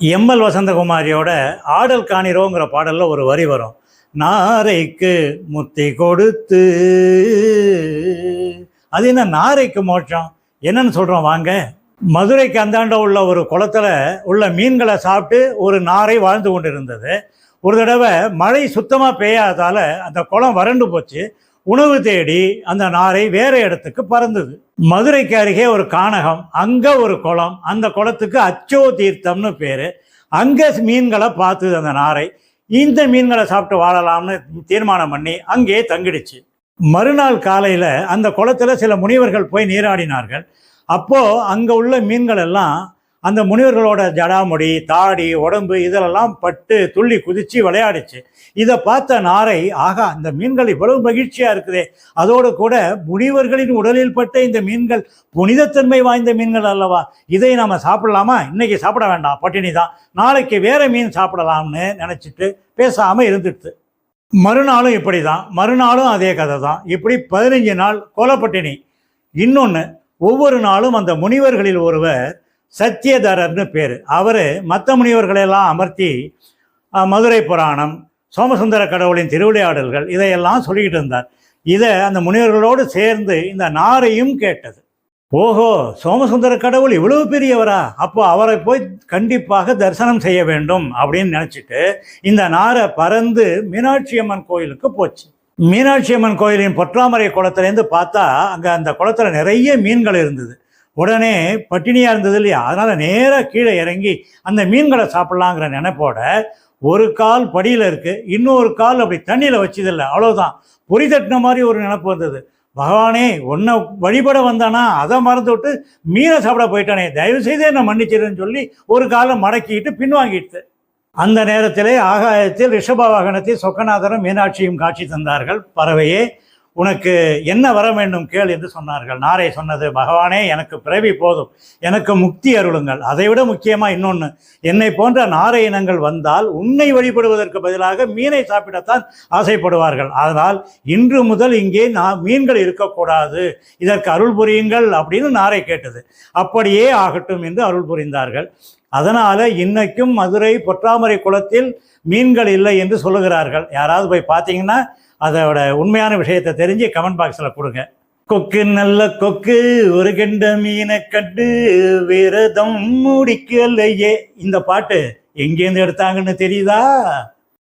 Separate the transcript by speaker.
Speaker 1: ML வசந்தகுமாரியோட ஆடல் காணிரோங்கிற பாடலில் ஒரு வரி வரும். நாரைக்கு முத்தி கொடுத்து அது என்ன நாரைக்கு மோட்சம்? என்னன்னு சொல்கிறோம் வாங்க. மதுரைக்கு அந்தாண்ட உள்ள ஒரு குளத்துல உள்ள மீன்களை சாப்பிட்டு ஒரு நாரை வாழ்ந்து கொண்டிருந்தது. ஒரு தடவை மழை சுத்தமாக பெய்யாதால அந்த குளம் வறண்டு போச்சு. உணவு தேடி அந்த நாரை வேற இடத்துக்கு பறந்தது. மதுரைக்கு அருகே ஒரு கானகம் அங்கே ஒரு குளம் அந்த குளத்துக்கு அச்சோ தீர்த்தம்னு பேர். அங்கே மீன்களை பார்த்தது அந்த நாரை. இந்த மீன்களை சாப்பிட்டு வாழலாம்னு தீர்மானம் பண்ணி அங்கே தங்கிடுச்சு. மறுநாள் காலையில் அந்த குளத்தில் சில முனிவர்கள் போய் நீராடினார்கள். அப்போது அங்கே உள்ள மீன்கள் எல்லாம் அந்த முனிவர்களோட ஜடாமுடி தாடி உடம்பு இதெல்லாம் பட்டு துள்ளி குதிச்சு விளையாடிச்சு. இதை பார்த்த நாரை ஆகா இந்த மீன்கள் இவ்வளவு மகிழ்ச்சியா இருக்குதே. அதோடு கூட முனிவர்களின் உடலில் பட்ட இந்த மீன்கள் புனிதத்தன்மை வாய்ந்த மீன்கள் அல்லவா? இதை நாம சாப்பிடலாமா? இன்னைக்கு சாப்பிட வேண்டாம் பட்டினி தான். நாளைக்கு வேற மீன் சாப்பிடலாம்னு நினைச்சிட்டு பேசாம இருந்துட்டு. மறுநாளும் இப்படி தான். மறுநாளும் அதே கதை தான். இப்படி பதினஞ்சு நாள் கொலப்பட்டினி. இன்னொன்று ஒவ்வொரு நாளும் அந்த முனிவர்களில் ஒருவர் சத்தியதரர்னு பேர். அவர் மற்ற முனிவர்களெல்லாம் அமர்த்தி மதுரை புராணம் சோமசுந்தர கடவுளின் திருவிளையாடல்கள் இதையெல்லாம் சொல்லிக்கிட்டு இருந்தார். இதை அந்த முனிவர்களோடு சேர்ந்து இந்த நாரையும் கேட்டது. ஓஹோ சோமசுந்தர கடவுள் இவ்வளவு பெரியவரா? அப்போ அவரை போய் கண்டிப்பாக தரிசனம் செய்ய வேண்டும் அப்படின்னு நினச்சிட்டு இந்த நாரை பறந்து மீனாட்சி அம்மன் கோயிலுக்கு போச்சு. மீனாட்சி அம்மன் கோயிலின் பொற்றாமரை குளத்துலேருந்து பார்த்தா அங்கே அந்த குளத்துல நிறைய மீன்கள் இருந்தது. உடனே பட்டினியாக இருந்தது இல்லையா? அதனால் நேராக கீழே இறங்கி அந்த மீன்களை சாப்பிட்லாங்கிற நினைப்போட ஒரு கால் படியில் இருக்குது இன்னொரு கால் அப்படி தண்ணியில் வச்சதில்லை அவ்வளோதான் பொறி தட்டின மாதிரி ஒரு நினப்பு வந்தது. பகவானே உன்னை வழிபட வந்தானா அதை மறந்து விட்டு மீனை சாப்பிட போயிட்டானே. தயவு செய்து என்னை மன்னிச்சிருன்னு சொல்லி ஒரு காலை மடக்கிட்டு பின்வாங்கிட்டு அந்த நேரத்திலே ஆகாயத்தில் ரிஷப வாகனத்தில் சொக்கநாதரும் மீனாட்சியும் காட்சி தந்தார்கள். பறவையே உனக்கு என்ன வர வேண்டும் கேள் என்று சொன்னார்கள். நாரை சொன்னது பகவானே எனக்கு பிறவி போதும். எனக்கு முக்தி அருளுங்கள். அதைவிட முக்கியமாக இன்னொன்று என்னை போன்ற நாரை இனங்கள் வந்தால் உன்னை வழிபடுவதற்கு பதிலாக மீனை சாப்பிடத்தான் ஆசைப்படுவார்கள். அதனால் இன்று முதல் இங்கே நான் மீன்கள் இருக்கக்கூடாது. இதற்கு அருள் புரியுங்கள் அப்படின்னு நாரை கேட்டது. அப்படியே ஆகட்டும் என்று அருள் புரிந்தார்கள். அதனால இன்னைக்கும் மதுரை பொற்றாமரை குளத்தில் மீன்கள் இல்லை என்று சொல்லுகிறார்கள். யாராவது போய் பார்த்தீங்கன்னா அதோட உண்மையான விஷயத்தை தெரிஞ்சு கமெண்ட் பாக்ஸில் கொடுங்க. கொக்கு நல்ல கொக்கு ஒரு கெண்ட மீனை கண்டு விரதம் முடிக்கலையே. இந்த பாட்டு எங்கேருந்து எடுத்தாங்கன்னு தெரியுதா?